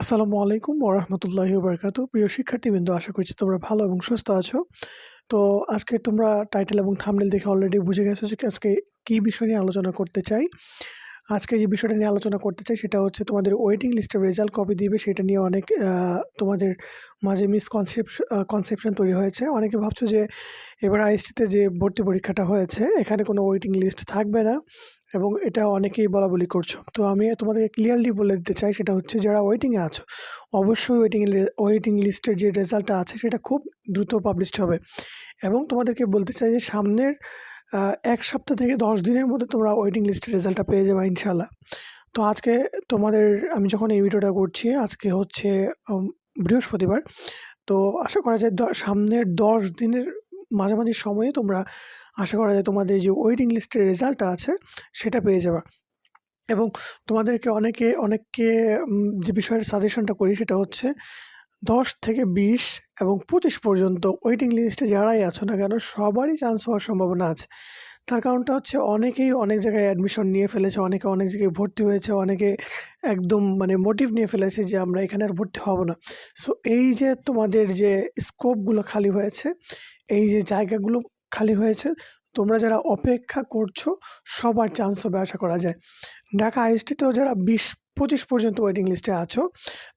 আসসালামু আলাইকুম ওরহমতুল্লাহি বরকাত প্রিয় শিক্ষার্থীবৃন্দ, আশা করছি তোমরা ভালো এবং সুস্থ আছো। তো আজকে তোমরা টাইটেল এবং থামনেল দেখে অলরেডি বুঝে গেছো যে আজকে কী বিষয় নিয়ে আলোচনা করতে চাই। আজকে যে বিষয়টা নিয়ে আলোচনা করতে চাই সেটা হচ্ছে তোমাদের ওয়েটিং লিস্টের রেজাল্ট কবে দিবে। সেটা নিয়ে অনেক তোমাদের মাঝে মিসকনসেপশন কনসেপশন তৈরি হয়েছে। অনেকে ভাবছ যে এবার আইএসটিতে যে ভর্তি পরীক্ষাটা হয়েছে, এখানে কোনো ওয়েটিং লিস্ট থাকবে না এবং এটা অনেকেই বলা বলি করছ। তো আমি তোমাদেরকে ক্লিয়ারলি বলে দিতে চাই, সেটা হচ্ছে যারা ওয়েটিংয়ে আছো, অবশ্যই ওয়েটিং ওয়েটিং লিস্টের যে রেজাল্টটা আছে, সেটা খুব দ্রুত পাবলিশড হবে। এবং তোমাদেরকে বলতে চাই যে সামনের এক সপ্তাহ থেকে দশ দিনের মধ্যে তোমরা ওয়েটিং লিস্টের রেজাল্টটা পেয়ে যাবে ইনশাল্লাহ তো আজকে তোমাদের, আমি যখন এই ভিডিওটা করছি, আজকে হচ্ছে বৃহস্পতিবার, তো আশা করা যায় সামনের দশ দিনের মাঝামাঝি সময়ে তোমরা আশা করা যায় তোমাদের যে ওয়েটিং লিস্টের রেজাল্টটা আছে, সেটা পেয়ে যাবে। এবং তোমাদেরকে অনেকে, অনেককে যে বিষয়ের সাজেশনটা করি, সেটা হচ্ছে দশ থেকে বিশ এবং পঁচিশ পর্যন্ত ওয়েটিং লিস্টে যারাই আছো না কেন, সবারই চান্স হওয়ার সম্ভাবনা আছে। তার কারণটা হচ্ছে অনেকেই অনেক জায়গায় অ্যাডমিশন নিয়ে ফেলেছে, অনেকে অনেক জায়গায় ভর্তি হয়েছে, অনেকে একদম মানে মোটিভ নিয়ে ফেলেছে যে আমরা এখানে আর ভর্তি হব না। সো এই যে তোমাদের যে স্কোপগুলো খালি হয়েছে, এই যে জায়গাগুলো খালি হয়েছে তোমরা যারা অপেক্ষা করছ, সবার চান্স হবে, আশা করা যায়। ঢাকা আইএসটিতেও যারা বিশ, পঁচিশ পর্যন্ত ওয়েটিং লিস্টে আছো,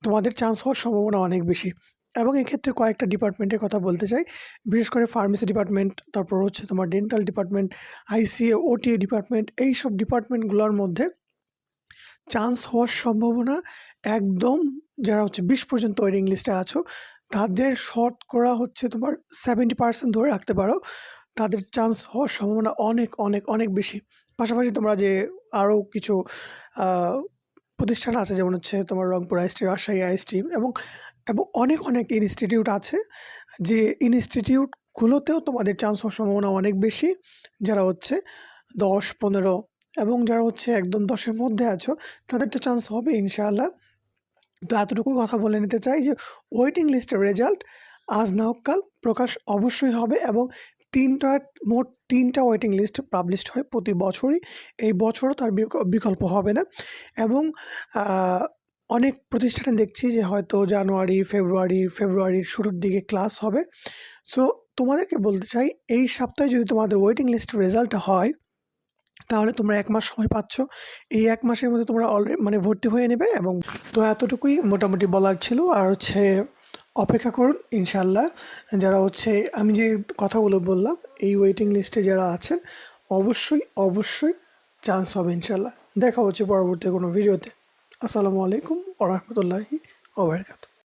তোমাদের চান্স হওয়ার সম্ভাবনা অনেক বেশি। এবং এক্ষেত্রে কয়েকটা ডিপার্টমেন্টের কথা বলতে চাই। বিশেষ করে ফার্মেসি ডিপার্টমেন্ট তারপর হচ্ছে তোমার dental department ICA OTA department এই সব ডিপার্টমেন্টগুলোর মধ্যে চান্স হওয়ার সম্ভাবনা একদম যারা হচ্ছে বিশ পর্যন্ত ওয়েটিং লিস্টে আছো, তাদের শর্ট করা হচ্ছে তোমার সেভেন্টি পার্সেন্ট ধরে রাখতে পারো। তাদের চান্স হওয়ার সম্ভাবনা অনেক অনেক অনেক বেশি। পাশাপাশি তোমরা যে আরও কিছু প্রতিষ্ঠান আছে, যেমন হচ্ছে তোমার রংপুর আইএসটি রাজশাহী আইএসটি এবং এবং অনেক অনেক ইনস্টিটিউট আছে, যে ইনস্টিটিউটগুলোতেও তোমাদের চান্স হওয়ার সম্ভাবনা অনেক বেশি। যারা হচ্ছে দশ, পনেরো এবং যারা হচ্ছে একদম দশের মধ্যে আছো, তাদের তো চান্স হবে ইনশাআল্লাহ। তো এতটুকু কথা বলে নিতে চাই যে ওয়েটিং লিস্টের রেজাল্ট আজ না কাল প্রকাশ অবশ্যই হবে এবং তিনটা, মোট তিনটা ওয়েটিং লিস্ট পাবলিশড হয় প্রতি বছরই। এই বছরও তার বিক- বিকল্প হবে না। এবং অনেক প্রতিষ্ঠানে দেখছি যে হয়তো জানুয়ারি, ফেব্রুয়ারি, ফেব্রুয়ারির শুরুর দিকে ক্লাস হবে। সো তোমাদেরকে বলতে চাই, এই সপ্তাহে যদি তোমাদের ওয়েটিং লিস্টের রেজাল্ট হয়, তাহলে তোমরা এক মাস সময় পাচ্ছ। এই এক মাসের মধ্যে তোমরা অলরেডি মানে ভর্তি হয়ে নেবে এবং তো এতটুকুই মোটামুটি বলার ছিল। আর হচ্ছে অপেক্ষা করুন ইনশাল্লাহ যারা হচ্ছে, আমি যে কথাগুলো বললাম, এই ওয়েটিং লিস্টে যারা আছেন, অবশ্যই অবশ্যই চান্স হবে ইনশাল্লাহ দেখা হচ্ছে পরবর্তী কোনো ভিডিওতে। আসসালামু আলাইকুম ওরহমতুল্লাহি ওবরকাত